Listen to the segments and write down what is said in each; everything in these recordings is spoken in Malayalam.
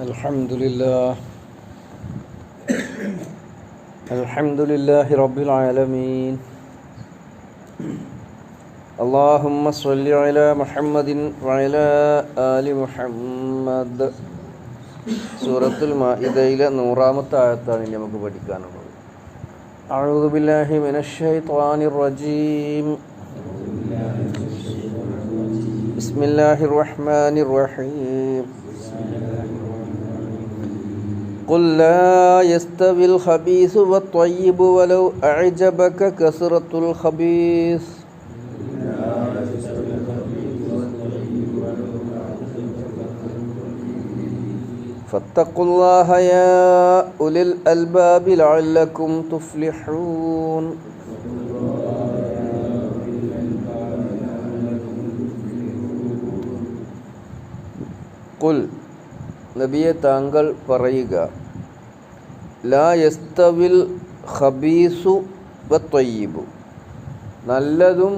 الحمد لله الحمد لله رب العالمين اللهم صل على محمد وعلى آل محمد സൂറത്തുൽ മാഇദയിലെ നൂറാമത്തെ ആയത്താണ് ഇനി നമുക്ക് പഠിക്കാനുള്ളത് أعوذ بالله من الشيطان الرجيم بسم الله الرحمن الرحيم قل لا يستوي الخبيث والطيب ولو أعجبك كثرة الخبيث فاتقوا الله يا أولي الألباب لعلكم تفلحون قل നബിയെ താങ്കൾ പറയുക ലാ യസ്തവിൽ ഖബീസു വത്വയ്യിബു നല്ലതും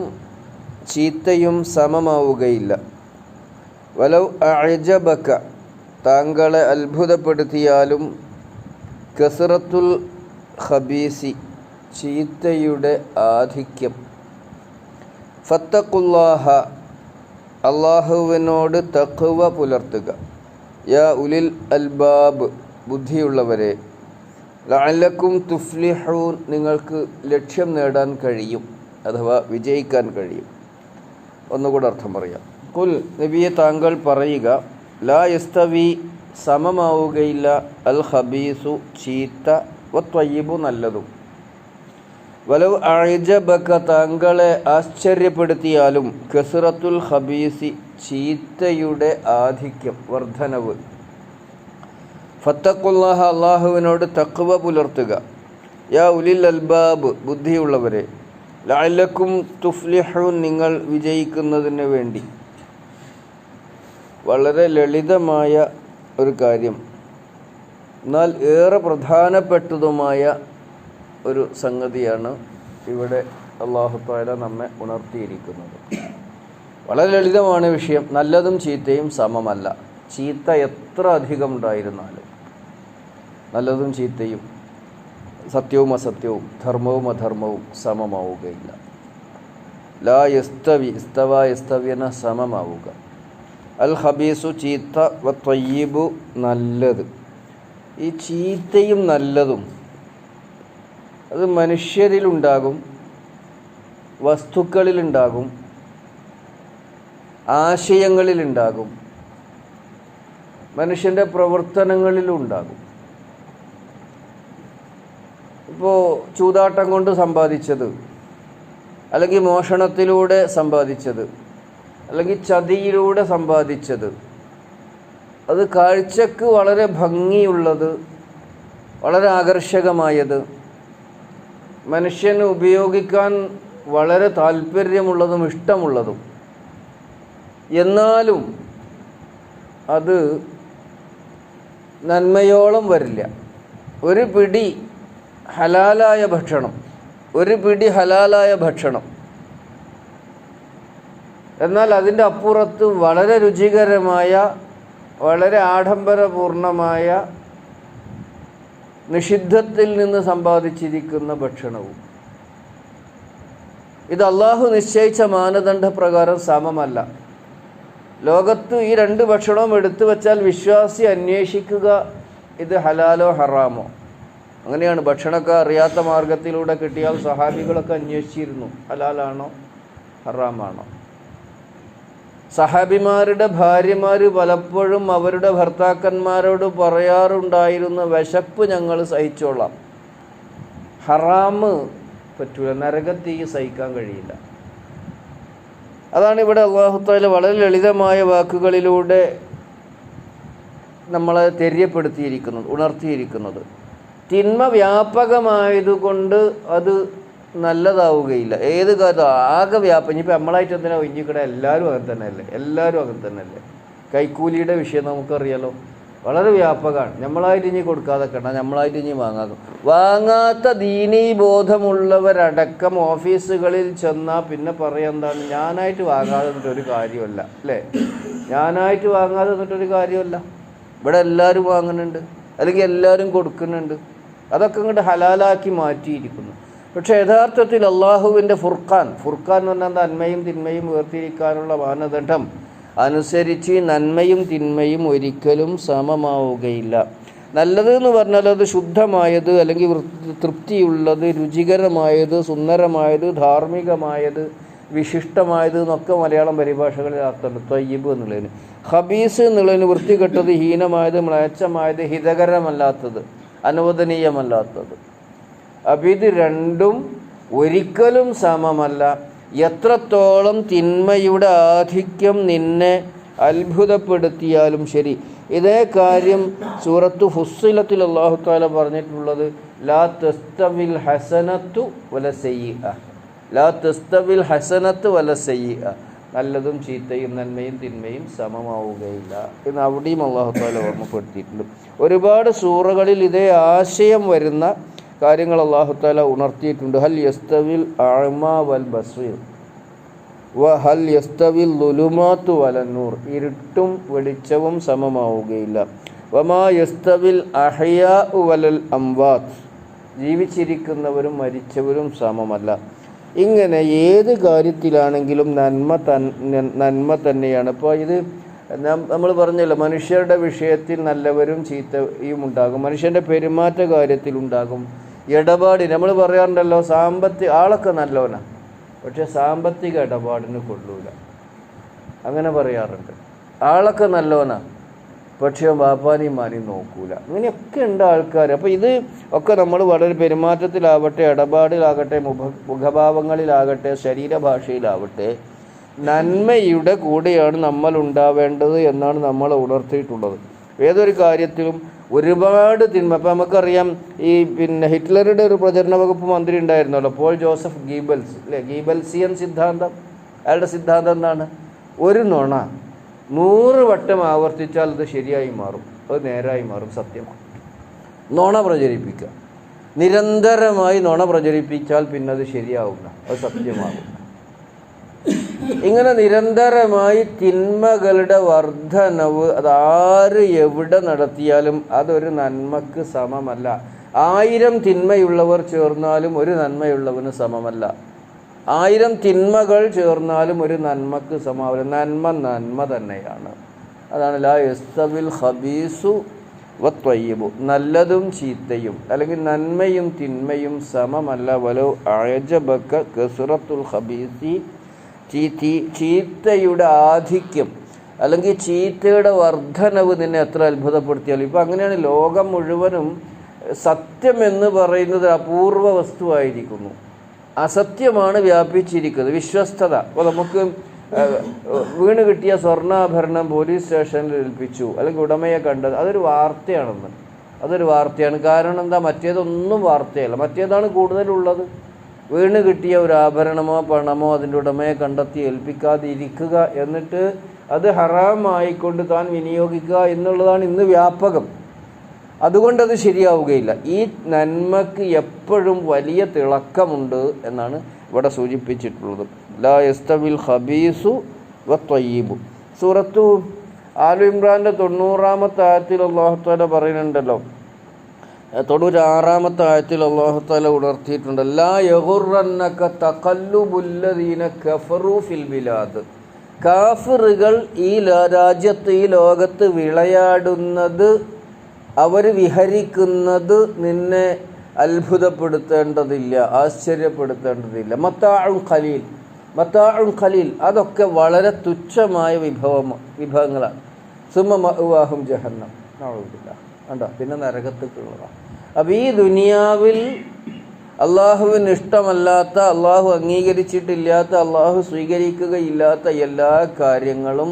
ചീത്തയും സമമാവുകയില്ല. വലൗ അഴജബക്ക താങ്കളെ അത്ഭുതപ്പെടുത്തിയാലും കസറത്തുൽ ഹബീസി ചീത്തയുടെ ആധിക്യം. ഫത്തഖുല്ലാഹ അള്ളാഹുവിനോട് തഖ്വ പുലർത്തുക. യാ ഉലിൽ അൽബാബ് ബുദ്ധിയുള്ളവരെ ലഅല്ലക്കും തുഫ്ലിഹൂൻ നിങ്ങൾക്ക് ലക്ഷ്യം നേടാൻ കഴിയും അഥവാ വിജയിക്കാൻ കഴിയും. ഒന്നുകൂടെ അർത്ഥം പറയാം. കുൽ നബിയെ താങ്കൾ പറയുക ലാ യസ്തവി സമമാവുകയില്ല അൽ ഹബീസു ചീത്ത വത്വയ്യിബു നല്ലതും. വലവ് അഴജബക്ക താങ്കളെ ആശ്ചര്യപ്പെടുത്തിയാലും കസറത്തുൽ ഹബീസി ചീത്തയുടെ ആധിക്യം വർധനവ് ഫത്തക്കുല്ലാഹ അള്ളാഹുവിനോട് തഖ്വ പുലർത്തുക. യാ ഉലിൽ അൽബാബ് ബുദ്ധിയുള്ളവരെ ലാലക്കും തുഫ്ലിഹു നിങ്ങൾ വിജയിക്കുന്നതിന് വേണ്ടി. വളരെ ലളിതമായ ഒരു കാര്യം. എന്നാൽ ഏറെ പ്രധാനപ്പെട്ടതുമായ ഒരു സംഗതിയാണ് ഇവിടെ അള്ളാഹു താല നമ്മെ ഉണർത്തിയിരിക്കുന്നത്. വളരെ ലളിതമാണ് വിഷയം. നല്ലതും ചീത്തയും സമമല്ല. ചീത്ത എത്ര അധികം ഉണ്ടായിരുന്നാലും. നല്ലതും ചീത്തയും സത്യവും അസത്യവും ധർമ്മവും അധർമ്മവും സമമാവുകയില്ല. ലാ യസ്തവി ഇസ്തവ യസ്തവ്യന സമമാവുക. അൽ ഹബീസു ചീത്ത വ ത്വയ്യീബു നല്ലത്. ഈ ചീത്തയും നല്ലതും അത് മനുഷ്യരിലുണ്ടാകും വസ്തുക്കളിലുണ്ടാകും ആശയങ്ങളിലുണ്ടാകും. മനുഷ്യന്റെ പ്രവർത്തനങ്ങളിലും ഉണ്ടാകും ഇപ്പോൾ ചൂതാട്ടം കൊണ്ട് സമ്പാദിച്ചത് അല്ലെങ്കിൽ മോഷണത്തിലൂടെ സമ്പാദിച്ചത് അല്ലെങ്കിൽ ചതിയിലൂടെ സമ്പാദിച്ചത് അത് കാഴ്ചക്ക് വളരെ ഭംഗിയുള്ളത് വളരെ ആകർഷകമായത് മനുഷ്യന് ഉപയോഗിക്കാൻ വളരെ താല്പര്യമുള്ളതും ഇഷ്ടമുള്ളതും എന്നാലും അത് നന്മയോളം വരില്ല. ഒരു പിടി ഹലാലായ ഭക്ഷണം ഒരു പിടി ഹലാലായ ഭക്ഷണം. എന്നാൽ അതിന്റെ അപ്പുറത്ത് വളരെ രുചികരമായ വളരെ ആഡംബരപൂർണമായ നിഷിദ്ധത്തിൽ നിന്ന് സമ്പാദിച്ചിരിക്കുന്ന ഭക്ഷണവും. ഇത് അള്ളാഹു നിശ്ചയിച്ച മാനദണ്ഡപ്രകാരം സമമല്ല. ലോകത്ത് ഈ രണ്ട് ഭക്ഷണവും എടുത്തു വച്ചാൽ വിശ്വാസി അന്വേഷിക്കുക ഇത് ഹലാലോ ഹറാമോ? അങ്ങനെയാണ് ഭക്ഷണമൊക്കെ അറിയാത്ത മാർഗത്തിലൂടെ കിട്ടിയാൽ സഹാബികളൊക്കെ അന്വേഷിച്ചിരുന്നു. ഹലാലാണോ? ഹറാമാണോ? സഹാബിമാരുടെ ഭാര്യമാർ പലപ്പോഴും അവരുടെ ഭർത്താക്കന്മാരോട് പറയാറുണ്ടായിരുന്ന വിശപ്പ് ഞങ്ങൾ സഹിച്ചോളാം. ഹറാമ് പറ്റൂല നരകത്തീ സഹിക്കാൻ കഴിയില്ല. അതാണ് ഇവിടെ അള്ളാഹുത്താല വളരെ ലളിതമായ വാക്കുകളിലൂടെ നമ്മളെ തെര്യപ്പെടുത്തിയിരിക്കുന്നത് ഉണർത്തിയിരിക്കുന്നത്. തിന്മ വ്യാപകമായതുകൊണ്ട് അത് നല്ലതാവുകയില്ല. ഏത് കാലത്തും ആകെ വ്യാപം ഇനിയിപ്പോൾ നമ്മളായിട്ട് എന്തിനാ ഒഴിഞ്ഞിക്കട എല്ലാവരും അങ്ങനെ തന്നെയല്ലേ? എല്ലാവരും അങ്ങനെ തന്നെയല്ലേ? കൈക്കൂലിയുടെ വിഷയം നമുക്കറിയാലോ. വളരെ വ്യാപകമാണ്. നമ്മളായിട്ട് ഇനി കൊടുക്കാതെ കണ്ട നമ്മളായിട്ട് ഇനി വാങ്ങാതെ വാങ്ങാത്ത ദീനീ ബോധമുള്ളവരടക്കം ഓഫീസുകളിൽ ചെന്നാൽ പിന്നെ പറയാൻ എന്താണ്? ഞാനായിട്ട് വാങ്ങാതെ ഒരു കാര്യമല്ല. അല്ലേ? ഞാനായിട്ട് വാങ്ങാതെ നിന്നിട്ടൊരു കാര്യമല്ല. ഇവിടെ എല്ലാവരും വാങ്ങുന്നുണ്ട്. അല്ലെങ്കിൽ എല്ലാവരും കൊടുക്കുന്നുണ്ട്. അതൊക്കെ ഇങ്ങോട്ട് ഹലാലാക്കി മാറ്റിയിരിക്കുന്നു. പക്ഷേ യഥാർത്ഥത്തിൽ അള്ളാഹുവിന്റെ ഫുർഖാൻ ഫുർഖാൻ എന്ന് പറഞ്ഞാൽ നന്മയും തിന്മയും വേർതിരിക്കാനുള്ള മാനദണ്ഡം. അനുസരിച്ച് നന്മയും തിന്മയും ഒരിക്കലും സമമാവുകയില്ല. നല്ലത് എന്ന് പറഞ്ഞാൽ അത് ശുദ്ധമായത് അല്ലെങ്കിൽ തൃപ്തിയുള്ളത് രുചികരമായത് സുന്ദരമായത് ധാർമ്മികമായത് വിശിഷ്ടമായത് എന്നൊക്കെ മലയാളം പരിഭാഷകളിൽ അർത്ഥമുണ്ട്. തയ്യബ് എന്നുള്ളതിന്. ഹബീസ് എന്നുള്ളതിന് വൃത്തികെട്ടത് ഹീനമായത് മ്ലേച്ഛമായത് ഹിതകരമല്ലാത്തത് അനുവദനീയമല്ലാത്തത്. അപ്പം ഇത് രണ്ടും ഒരിക്കലും സമമല്ല. എത്രത്തോളം തിന്മയുടെ ആധിക്യം നിന്നെ അത്ഭുതപ്പെടുത്തിയാലും ശരി. ഇതേ കാര്യം സൂറത്തു ഫുസ്സിലത്തിൽ അള്ളാഹു താല പറഞ്ഞിട്ടുള്ളത് ലാ തസ്തവിൽ ഹസനത്തു വല ലാ തസ്തവിൽ ഹസനത്ത് വല സെയ്യ നല്ലതും ചീത്തയും നന്മയും തിന്മയും സമമാവുകയില്ല എന്ന് അവിടെയും അള്ളാഹു താല ഓർമ്മപ്പെടുത്തിയിട്ടുണ്ട്. ഒരുപാട് സൂറകളിൽ ഇതേ ആശയം വരുന്ന കാര്യങ്ങൾ അള്ളാഹു താല ഉണർത്തിയിട്ടുണ്ട്. ഹൽ യസ്തവിൽ വൽ ബസ്വീർ വ ഹൽ യസ്തവിൽ ലുലുമാത്തു വലന്നൂർ ഇരുട്ടും വെളിച്ചവും സമമാവുകയില്ല. വമാ യസ്തവിൽ അഹയാ വലൽ അംവാത്ത് ജീവിച്ചിരിക്കുന്നവരും മരിച്ചവരും സമമല്ല. ഇങ്ങനെ ഏത് കാര്യത്തിലാണെങ്കിലും നന്മ തൻ നന്മ തന്നെയാണ്. ഇപ്പോൾ ഇത് നമ്മൾ പറഞ്ഞല്ലോ മനുഷ്യരുടെ വിഷയത്തിൽ നല്ലവരും ചീത്തയും ഉണ്ടാകും. മനുഷ്യന്റെ പെരുമാറ്റ കാര്യത്തിലുണ്ടാകും ഇടപാടിന് നമ്മൾ പറയാറുണ്ടല്ലോ സാമ്പത്തിക ആളൊക്കെ നല്ലവനാണ് പക്ഷെ സാമ്പത്തിക ഇടപാടിന് കൊള്ളൂല. അങ്ങനെ പറയാറുണ്ട്. ആളൊക്കെ നല്ലവനാ. പക്ഷേ ബാപ്പാനിമാരെയും നോക്കൂല. ഇങ്ങനെയൊക്കെ ഉണ്ട് ആൾക്കാർ അപ്പോൾ ഇത് ഒക്കെ നമ്മൾ വളരെ പെരുമാറ്റത്തിലാവട്ടെ ഇടപാടിലാകട്ടെ മുഖ മുഖഭാവങ്ങളിലാകട്ടെ ശരീരഭാഷയിലാവട്ടെ നന്മയുടെ കൂടെയാണ് നമ്മൾ ഉണ്ടാവേണ്ടത് എന്നാണ് നമ്മൾ ഉണർത്തിയിട്ടുള്ളത്. ഏതൊരു കാര്യത്തിലും ഒരുപാട് തിന്മ. അപ്പം നമുക്കറിയാം ഈ പിന്നെ ഹിറ്റ്ലറുടെ ഒരു പ്രചരണ വകുപ്പ് മന്ത്രി ഉണ്ടായിരുന്നല്ലോ പോൾ ജോസഫ് ഗീബൽസ് അല്ലേ ഗീബൽസിയൻ സിദ്ധാന്തം. അയാളുടെ സിദ്ധാന്തം എന്താണ്? ഒരു നുണ നൂറ് വട്ടം ആവർത്തിച്ചാൽ അത് ശരിയായി മാറും അത് നേരായി മാറും സത്യമാണ് നുണ പ്രചരിപ്പിക്കുക. നിരന്തരമായി നുണ പ്രചരിപ്പിച്ചാൽ പിന്നെ അത് ശരിയാവില്ല അത് സത്യമാകും ഇങ്ങനെ നിരന്തരമായി തിന്മകളുടെ വർധനവ് അതാര് എവിടെ നടത്തിയാലും അതൊരു നന്മക്ക് സമമല്ല. ആയിരം തിന്മയുള്ളവർ ചേർന്നാലും ഒരു നന്മയുള്ളവന് സമമല്ല. ആയിരം തിന്മകൾ ചേർന്നാലും ഒരു നന്മക്ക് സമാവില്ല നന്മ നന്മ തന്നെയാണ്. അതാണ് ലാ യസ്തവിൽ ഹബീസു വത്വയ്യബു നല്ലതും ചീത്തയും അല്ലെങ്കിൽ നന്മയും തിന്മയും സമമല്ല. വലോ അഴജബക്ക കസുറത്തുൽ ഹബീസി ചീത്തയുടെ ആധിക്യം അല്ലെങ്കിൽ ചീത്തയുടെ വർധനവ് നിന്നെ എത്ര അത്ഭുതപ്പെടുത്തിയാലും. ഇപ്പം അങ്ങനെയാണ് ലോകം മുഴുവനും സത്യം എന്ന് പറയുന്നത് അപൂർവ വസ്തുവായിരിക്കുന്നു. അസത്യമാണ് വ്യാപിച്ചിരിക്കുന്നത് വിശ്വസ്തത. അപ്പോൾ നമുക്ക് വീണ് കിട്ടിയ സ്വർണാഭരണം പോലീസ് സ്റ്റേഷനിൽ ഏൽപ്പിച്ചു അല്ലെങ്കിൽ ഉടമയെ കണ്ടത് അതൊരു വാർത്തയാണെന്ന്. അതൊരു വാർത്തയാണ്. കാരണം എന്താ? മറ്റേതൊന്നും വാർത്തയല്ല. മറ്റേതാണ് കൂടുതലുള്ളത്? വീണ് കിട്ടിയ ഒരു ആഭരണമോ പണമോ അതിന്റെ ഉടമയെ കണ്ടെത്തി ഏൽപ്പിക്കാതിരിക്കുക എന്നിട്ട് അത് ഹറാമായിക്കൊണ്ട് താൻ വിനിയോഗിക്കുക എന്നുള്ളതാണ് ഇന്ന് വ്യാപകം. അതുകൊണ്ടത് ശരിയാവുകയില്ല. ഈ നന്മക്ക് എപ്പോഴും വലിയ തിളക്കമുണ്ട് എന്നാണ് ഇവിടെ സൂചിപ്പിച്ചിട്ടുള്ളത്. ലാ എസ്തവിൽ ഹബീസു വ സൂറത്തു ആലു ഇമ്രാന്റെ തൊണ്ണൂറാമത്തെ ആയത്തിൽ അള്ളാഹുത്താല പറയുന്നുണ്ടല്ലോ തൊണ്ണൂറ്റാറാമത്തെ ആയത്തിൽ അള്ളാഹുത്താല ഉണർത്തിയിട്ടുണ്ട്. ലാ യഹുറന്നക തഖല്ലുബുല്ലദീന കഫറു ഫിൽ ബിലാദ്. കാഫിറുകൾ ഈ രാജ്യത്ത് ഈ ലോകത്ത് വിളയാടുന്നത് അവർ വിഹരിക്കുന്നത് നിന്നെ അത്ഭുതപ്പെടുത്തേണ്ടതില്ല ആശ്ചര്യപ്പെടുത്തേണ്ടതില്ല. മത്താഴും ഖലീൽ. മത്താഴും ഖലീൽ അതൊക്കെ വളരെ തുച്ഛമായ വിഭവം വിഭവങ്ങളാണ്. സുമ മഹുവാഹും ജഹന്നം. നാളില്ല കണ്ടോ? പിന്നെ നരകത്തേക്കുള്ളതാണ് അപ്പം ഈ ദുനിയാവിൽ അള്ളാഹുവിന് ഇഷ്ടമല്ലാത്ത അള്ളാഹു അംഗീകരിച്ചിട്ടില്ലാത്ത അള്ളാഹു സ്വീകരിക്കുകയില്ലാത്ത എല്ലാ കാര്യങ്ങളും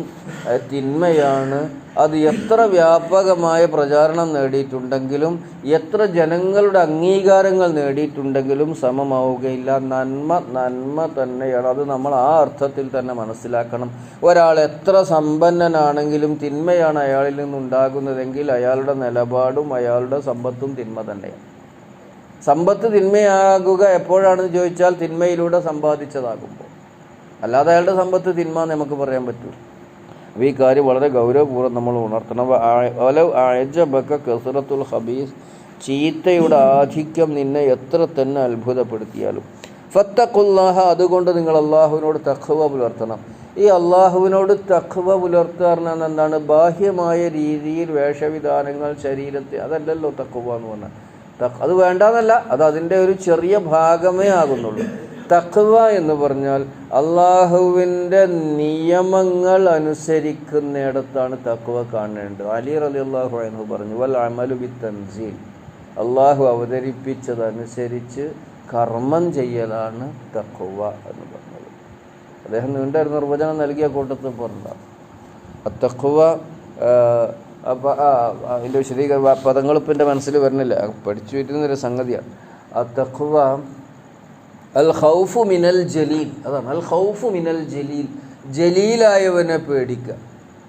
തിന്മയാണ്. അത് എത്ര വ്യാപകമായ പ്രചാരണം നേടിയിട്ടുണ്ടെങ്കിലും എത്ര ജനങ്ങളുടെ അംഗീകാരങ്ങൾ നേടിയിട്ടുണ്ടെങ്കിലും സമമാവുകയില്ല. നന്മ നന്മ തന്നെയാണ്. അത് നമ്മൾ ആ അർത്ഥത്തിൽ തന്നെ മനസ്സിലാക്കണം. ഒരാൾ എത്ര സമ്പന്നനാണെങ്കിലും തിന്മയാണ് അയാളിൽ നിന്നുണ്ടാകുന്നതെങ്കിൽ അയാളുടെ നിലപാടും അയാളുടെ സമ്പത്തും തിന്മ തന്നെയാണ്. സമ്പത്ത് തിന്മയാകുക എപ്പോഴാണെന്ന് ചോദിച്ചാൽ തിന്മയിലൂടെ സമ്പാദിച്ചതാകുമ്പോൾ. അല്ലാതെ അയാളുടെ സമ്പത്ത് തിന്മ നമുക്ക് പറയാൻ പറ്റൂ. അപ്പോൾ ഈ കാര്യം വളരെ ഗൗരവപൂർവം നമ്മൾ ഉണർത്തണം. അയജബക്ക കസറത്തുൽ ഹബീസ് ചീത്തയുടെ ആധിക്യം നിന്നെ എത്ര തന്നെ അത്ഭുതപ്പെടുത്തിയാലും. ഫത്തഖുല്ലാഹ അതുകൊണ്ട് നിങ്ങൾ അള്ളാഹുവിനോട് തഖ്വ പുലർത്തണം. ഈ അള്ളാഹുവിനോട് തഖ്വ പുലർത്തുക പറഞ്ഞാൽ എന്താണ്? ബാഹ്യമായ രീതിയിൽ വേഷവിധാനങ്ങൾ ശരീരത്തെ അതല്ലല്ലോ തഖ്വ എന്ന് പറഞ്ഞാൽ. അത് വേണ്ടാന്നല്ല അത് അതിന്റെ ഒരു ചെറിയ ഭാഗമേ ആകുന്നുള്ളൂ. തഖ്വ എന്ന് പറഞ്ഞാൽ അള്ളാഹുവിന്റെ നിയമങ്ങൾ അനുസരിക്കുന്നിടത്താണ് തഖ്വ കാണേണ്ടത്. അലി റലി അള്ളാഹു എന്ന് പറഞ്ഞു വൽ അമലു ബി തൻസീൽ. അള്ളാഹു അവതരിപ്പിച്ചതനുസരിച്ച് കർമ്മം ചെയ്യലാണ് തഖ്വ എന്ന് പറഞ്ഞത്. അദ്ദേഹം നീണ്ട ഒരു നിർവചനം നൽകിയ കൂട്ടത്തിൽ പറഞ്ഞതാണ് തഖ്വ അപ്പം അതിന്റെ വിശദീകരണ പദങ്ങളിപ്പം എന്റെ മനസ്സിൽ വരുന്നില്ല. പഠിച്ചു വരുന്നൊരു സംഗതിയാണ്. ആ തഖ്വ അൽ ഖൗഫു മിനൽ ജലീൽ. അതാണ്. അൽ ഖൗഫു മിനൽ ജലീൽ. ജലീലായവനെ പേടിക്കുക.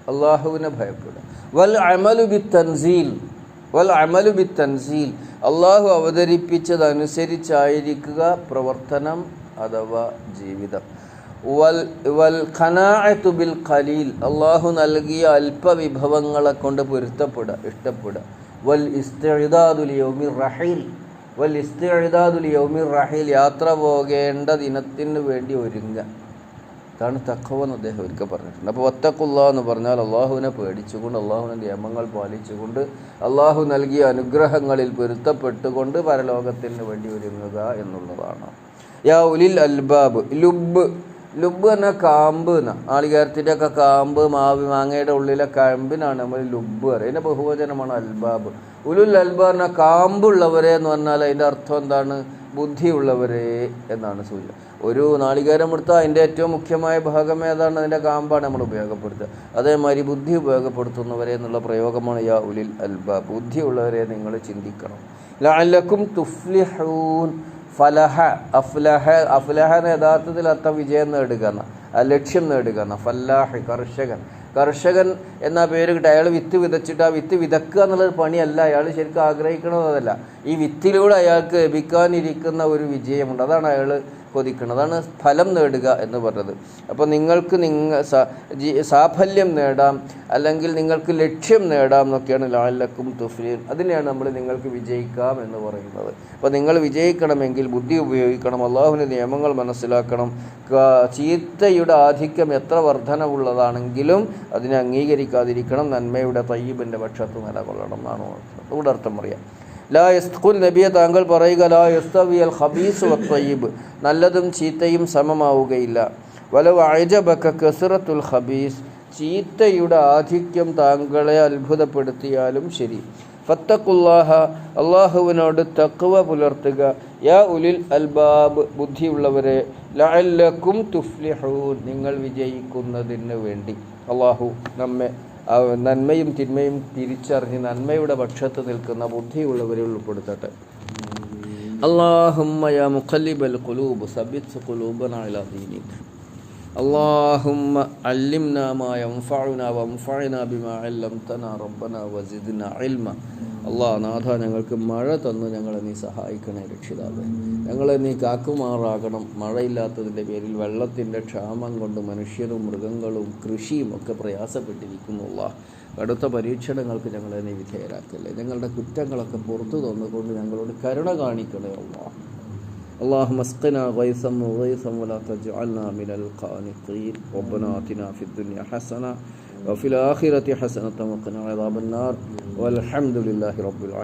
അള്ളാഹുവിനെ ഭയപ്പെടുക. വൽ അമലു ബി തൻസീൽ. വൽ അമലു ബി തൻസീൽ. അള്ളാഹു അവതരിപ്പിച്ചതനുസരിച്ചായിരിക്കുക പ്രവർത്തനം അഥവാ ജീവിതം. വൽ വൽ ഖനാഅത്തു ബിൽ ഖലീൽ. അള്ളാഹു നൽകിയ അല്പവിഭവങ്ങളെ കൊണ്ട് പൊരുത്തപ്പെടുക ഇഷ്ടപ്പെടുക. വൽ ഇസ്തിദാദുൽ യൗമി റഹീൽ വൽ ഇസ്തിദാദുൽ യൗമിർ റഹീൽ യാത്ര പോകേണ്ട ദിനത്തിന് വേണ്ടി ഒരുങ്ങുക. അതാണ് തക്കവ എന്ന് അദ്ദേഹം ഒരിക്കൽ പറഞ്ഞിട്ടുണ്ട്. അപ്പോൾ ഒത്തക്കുള്ള എന്ന് പറഞ്ഞാൽ അള്ളാഹുവിനെ പേടിച്ചുകൊണ്ട് അള്ളാഹുവിന്റെ നിയമങ്ങൾ പാലിച്ചുകൊണ്ട് അള്ളാഹു നൽകിയ അനുഗ്രഹങ്ങളിൽ പൊരുത്തപ്പെട്ടുകൊണ്ട് പരലോകത്തിന് വേണ്ടി ഒരുങ്ങുക എന്നുള്ളതാണ്. യാ ഉലിൽ അൽബാബ് ലുബ്. ലുബ് എന്ന കാമ്പ് എന്ന. ആളികാരത്തിന്റെ ഒക്കെ കാമ്പ് മാവി മാങ്ങയുടെ ഉള്ളിലെ കഴമ്പിനാണ് നമ്മൾ ലുബ് പറയുക ഇതിന്റെ ബഹുവചനമാണ് അൽബാബ്. ഉലുൽ അൽബാറിന കാമ്പുള്ളവരെ എന്ന് പറഞ്ഞാൽ അതിന്റെ അർത്ഥം എന്താണ്? ബുദ്ധിയുള്ളവരെ എന്നാണ് സൂചന. ഒരു നാളികേരം എടുത്താൽ അതിന്റെ ഏറ്റവും മുഖ്യമായ ഭാഗം ഏതാണ്? അതിന്റെ കാമ്പാണ് നമ്മൾ ഉപയോഗപ്പെടുത്തുക. അതേമാതിരി ബുദ്ധി ഉപയോഗപ്പെടുത്തുന്നവരെ എന്നുള്ള പ്രയോഗമാണ് യാ ഉലിൽ അൽബ ബുദ്ധിയുള്ളവരെ നിങ്ങൾ ചിന്തിക്കണം. ലാലക്കും തുഫ്ലിഹൂൻ ഫലഹ അഫ്ലഹ അഫ്ലഹ യഥാർത്ഥത്തിൽ അർത്ഥം വിജയം നേടുക എന്ന. ലക്ഷ്യം നേടുക എന്ന. ഫല്ലാഹ് കർഷകൻ. കർഷകൻ എന്ന പേര് കിട്ടുക അയാൾ വിത്ത് വിതച്ചിട്ട് ആ വിത്ത് വിതക്കുക എന്നുള്ളൊരു പണിയല്ല. അയാൾ ശരിക്കും ആഗ്രഹിക്കണതല്ല ഈ വിത്തിലൂടെ അയാൾക്ക് ലഭിക്കാനിരിക്കുന്ന ഒരു വിജയമുണ്ട്. അതാണ് അയാൾ കൊതിക്കുന്നത് അതാണ് ഫലം നേടുക എന്ന് പറഞ്ഞത്. അപ്പോൾ നിങ്ങൾക്ക് നിങ്ങൾ സാഫല്യം നേടാം അല്ലെങ്കിൽ നിങ്ങൾക്ക് ലക്ഷ്യം നേടാം എന്നൊക്കെയാണ് ലാലക്കും തുഫ്ലിയും അതിനെയാണ് നമ്മൾ നിങ്ങൾക്ക് വിജയിക്കാം എന്ന് പറയുന്നത്. അപ്പോൾ നിങ്ങൾ വിജയിക്കണമെങ്കിൽ ബുദ്ധി ഉപയോഗിക്കണം അള്ളാഹുവിന്റെ നിയമങ്ങൾ മനസ്സിലാക്കണം. ചീത്തയുടെ ആധിക്യം എത്ര വർധനവുള്ളതാണെങ്കിലും അതിനെ അംഗീകരിക്കാതിരിക്കണം നന്മയുടെ തയ്യബിന്റെ പക്ഷത്ത് നിലകൊള്ളണം എന്നാണ് ഇവിടെ അർത്ഥം പറയാം. ലാ നബിയെ താങ്കൾ പറയുക ലാ യസ്തവിയൽ ഹബീസ് നല്ലതും ചീത്തയും സമമാവുകയില്ല. വലവ് അഴജബക്ക കസുറത്തുൽ ഹബീസ് ചീത്തയുടെ ആധിക്യം താങ്കളെ അത്ഭുതപ്പെടുത്തിയാലും ശരി. ഫത്തക്കുല്ലാഹ അള്ളാഹുവിനോട് തക്കുവ പുലർത്തുക. യാ ഉലിൽ അൽബാബ് ബുദ്ധിയുള്ളവരെ ലഅല്ലക്കും തുഫ്ലിഹൂൻ. നിങ്ങൾ വിജയിക്കുന്നതിന് വേണ്ടി. അള്ളാഹു നമ്മെ നന്മയും തിന്മയും തിരിച്ചറിഞ്ഞ് നന്മയുടെ പക്ഷത്ത് നിൽക്കുന്ന ബുദ്ധിയുള്ളവരെ ഉൾപ്പെടുത്തട്ടെ. അള്ളാഹുമ്മ യാ മുഖല്ലിബൽ ഖുലൂബ് സബിത്ത് ഖുലൂബന اللهم علمنا ما ينفعنا وانفعنا بما علمتنا ربنا وزدنا علما അള്ളാഹ് നാഥ ഞങ്ങൾക്ക് മഴ തന്ന് ഞങ്ങളെ നീ സഹായിക്കണേ രക്ഷിതാവേ ഞങ്ങളെ നീ കാക്കുമാറാകണം മഴയില്ലാത്തതിൻ്റെ പേരിൽ വെള്ളത്തിൻ്റെ ക്ഷാമം കൊണ്ട് മനുഷ്യരും മൃഗങ്ങളും കൃഷിയും ഒക്കെ പ്രയാസപ്പെട്ടിരിക്കുന്നു അള്ളാഹ് കടുത്ത പരീക്ഷണങ്ങൾക്ക് ഞങ്ങളെ നീ വിധേയരാക്കല്ലേ ഞങ്ങളുടെ കുറ്റങ്ങളൊക്കെ പുറത്തു തന്നുകൊണ്ട് ഞങ്ങളോട് കരുണ കാണിക്കണേ അള്ളാഹ് اللهم اسقنا غيثا مغيثا ولا تجعلنا من القانطين. ربنا آتنا في الدنيا حسنة وفي الآخرة حسنة وقنا عذاب النار. والحمد لله رب العالمين.